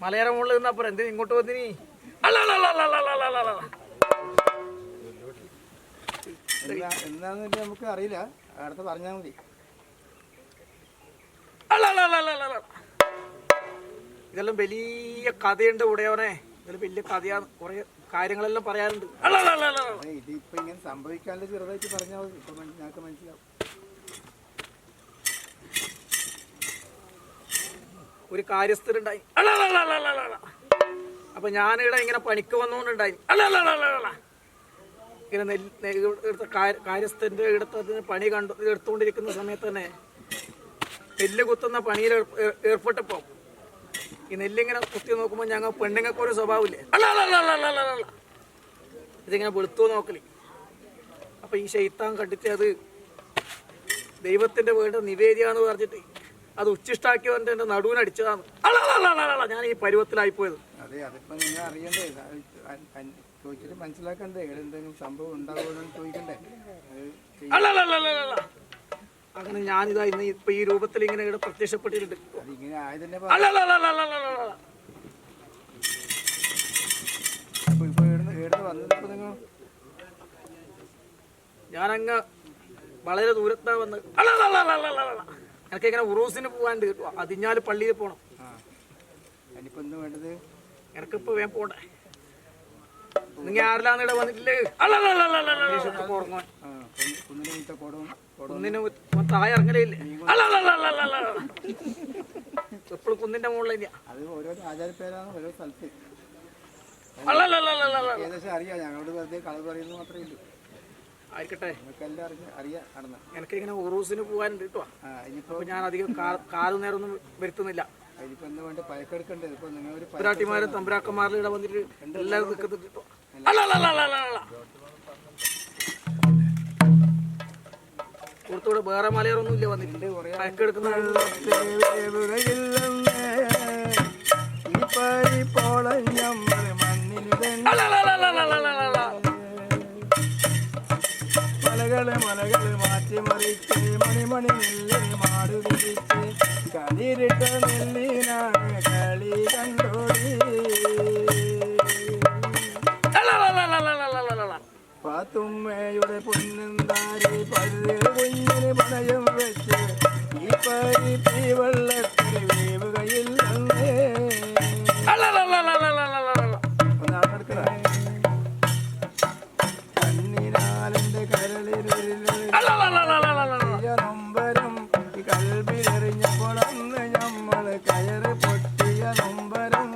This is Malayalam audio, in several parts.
മലയാള മുകളിൽ നിന്നപ്പുറം എന്തിനു ഇങ്ങോട്ട് വന്നിനി എന്താന്ന് വെച്ചാൽ നമുക്ക് അറിയില്ല അടുത്ത പറഞ്ഞാൽ മതി ഇതെല്ലാം വലിയ കഥയുണ്ട് ഉടയോനെ ഇതെല്ലാം വലിയ കഥയാണ് കുറെ കാര്യങ്ങളെല്ലാം പറയാറുണ്ട് ഇതിപ്പോ ഇങ്ങനെ സംഭവിക്കാനുള്ള ചെറുതായിട്ട് പറഞ്ഞാൽ മതി ഇപ്പൊ ഞങ്ങൾക്ക് മനസ്സിലാവും ഒരു കാര്യസ്ഥരുണ്ടായി. അപ്പൊ ഞാനിവിടെ ഇങ്ങനെ പണിക്ക് വന്നുകൊണ്ടുണ്ടായി. ഇങ്ങനെ നെല്ല് എടുത്ത കാര്യസ്ഥന്റെ അടുത്ത് പണി കണ്ടു എടുത്തുകൊണ്ടിരിക്കുന്ന സമയത്ത് തന്നെ നെല്ല് കുത്തുന്ന പണിയിൽ ഏർ- ഏർ- ഏർപ്പെട്ടപ്പോ ഈ നെല്ലിങ്ങനെ കുത്തി നോക്കുമ്പോൾ ഞങ്ങൾ പെണ്ണുങ്ങൾക്ക് ഒരു സ്വഭാവമില്ലേ. ഇതിങ്ങനെ വെളുത്തു നോക്കൽ അപ്പൊ ഈ ശൈത്താൻ കണ്ടിട്ട് അത് ദൈവത്തിന്റെ വീട് നിവേദ്യാന്ന് പറഞ്ഞിട്ട് അത് ഉച്ചിഷ്ടാക്കിയവന്റെ എന്റെ നടുവിനടിച്ചതാണ്. ഞാൻ ഈ പരുവത്തിലായി പോയത്. അതെ അതിപ്പോ നിങ്ങൾ അറിയണ്ടേ? ചോദിച്ചിട്ട് മനസ്സിലാക്കണ്ടേ? എന്തെങ്കിലും സംഭവം ചോദിക്കണ്ടേ. അങ്ങനെ ഞാനിതാ ഇന്ന് ഇപ്പൊ ഈ രൂപത്തിൽ ഇങ്ങനെ ഇവിടെ പ്രത്യക്ഷപ്പെട്ടിട്ടുണ്ട്. അതിങ്ങനെ ആയതിന്റെ ഞാനങ്ങ് വളരെ ദൂരത്താ വന്ന് അല്ലല്ലല്ലല്ലല്ലല്ല. എനിക്ക് ഇങ്ങനെ ഉറൂസിന് പോകാണ്ട് അതിഞ്ഞാൽ പള്ളിയിൽ പോണം. വേണ്ടത്? എനക്കിപ്പോ വേം പോട്ടെ നിങ്ങൾ ആരിലാന്നിടെ വന്നിട്ടില്ലേ? കുന്നിന് താഴെ എപ്പോഴും കുന്നിന്റെ മുകളിൽ ഓരോ ഏകദേശം അറിയാം ഞങ്ങളോട് വെറുതെ കളർ പറയുന്നത് മാത്രമേ ഉള്ളൂ ആയിരിക്കട്ടെ എനിക്ക് ഇങ്ങനെ ഉറൂസിന് പോകാൻ കിട്ടുവാ ഞാൻ അധികം കാലു നേരമൊന്നും വരുത്തുന്നില്ല. ഇപ്പൊട്ടിമാരും തമ്പുരാക്കന്മാരും ഇവിടെ വന്നിട്ട് എല്ലാവരും നിൽക്കുന്നുണ്ട് പുറത്തൂടെ വേറെ മലയാറൊന്നും ഇല്ല വന്നിട്ടുണ്ട് പയക്കെടുക്കുന്ന மனகளு மனகளு மாற்றி மறித்து மணிமணி நெல்லி மாடு விரித்து கதிரிட்ட நெல்லி நாங்க களி கண்டோடி பாத்தும்மையுடைய பொன்னந்தாரி பல்லு பொய்யினு பணையம் வச்சு இப்பறி வெள்ளத்தில் வேவுகையில் அல்லே നൊമ്പരം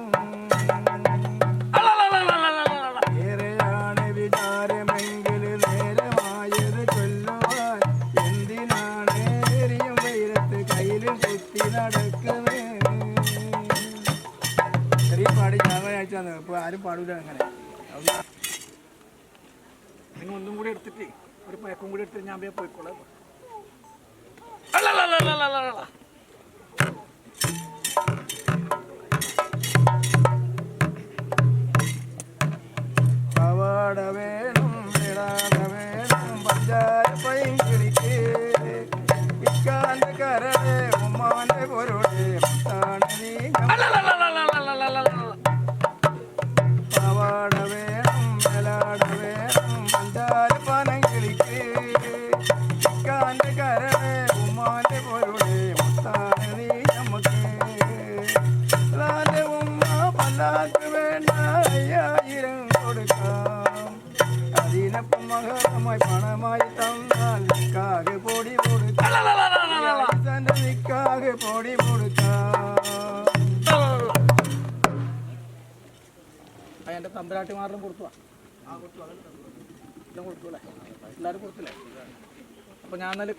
ആരും പാടൂല അങ്ങനെ ഒന്നും കൂടി എടുത്തിട്ട് ഒരു പയക്കും കൂടി എടുത്തിട്ട് ഞാൻ വേഗം പോയിക്കോളാം അല്ലല്ലല്ലല്ലല്ലല്ല. പവാട വേണം വിടാട വേണം പഞ്ചാര പൈങ്കിളിക്ക് ഇക്കാന്റെ കരടെ ഉമ്മാന്റെ പൊരുടെ മുത്താണ് തറവാട്ടിമാരിലും കൊടുത്തു. എല്ലാം കൊടുത്തു. അല്ലേ? എല്ലാവരും കൊടുത്തില്ലേ? അപ്പം ഞാൻ എന്നാലും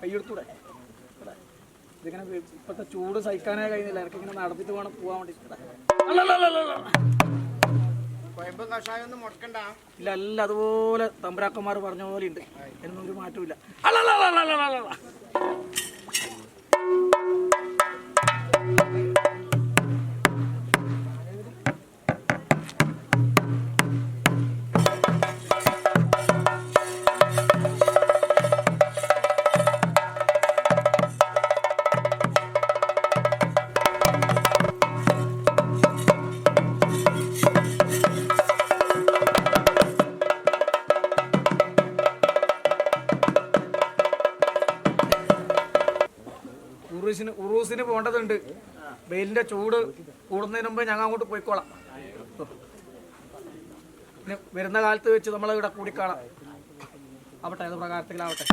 കൈയെടുത്തൂടെ ഇതിങ്ങനെ ഇപ്പോഴത്തെ ചൂട് സഹിക്കാനേ കഴിയുന്നില്ല. എനിക്ക് ഇങ്ങനെ നടന്നിട്ട് വേണം പോകാൻ വേണ്ടിയിട്ട് ഇല്ല അല്ല അതുപോലെ തമ്പുരാക്കന്മാർ പറഞ്ഞ പോലെ ഉണ്ട്. എന്നൊരു മാറ്റമില്ല ഉറൂസിന് ഉറൂസിന് പോകേണ്ടതുണ്ട്. വെയിലിന്റെ ചൂട് കൂടുന്നതിന് മുമ്പ് ഞങ്ങൾ അങ്ങോട്ട് പോയിക്കോളാം. പിന്നെ വരുന്ന കാലത്ത് വെച്ച് നമ്മൾ ഇവിടെ കൂടിക്കാണാം. ആവട്ടെ അത് പ്രകാരത്തിലാവട്ടെ.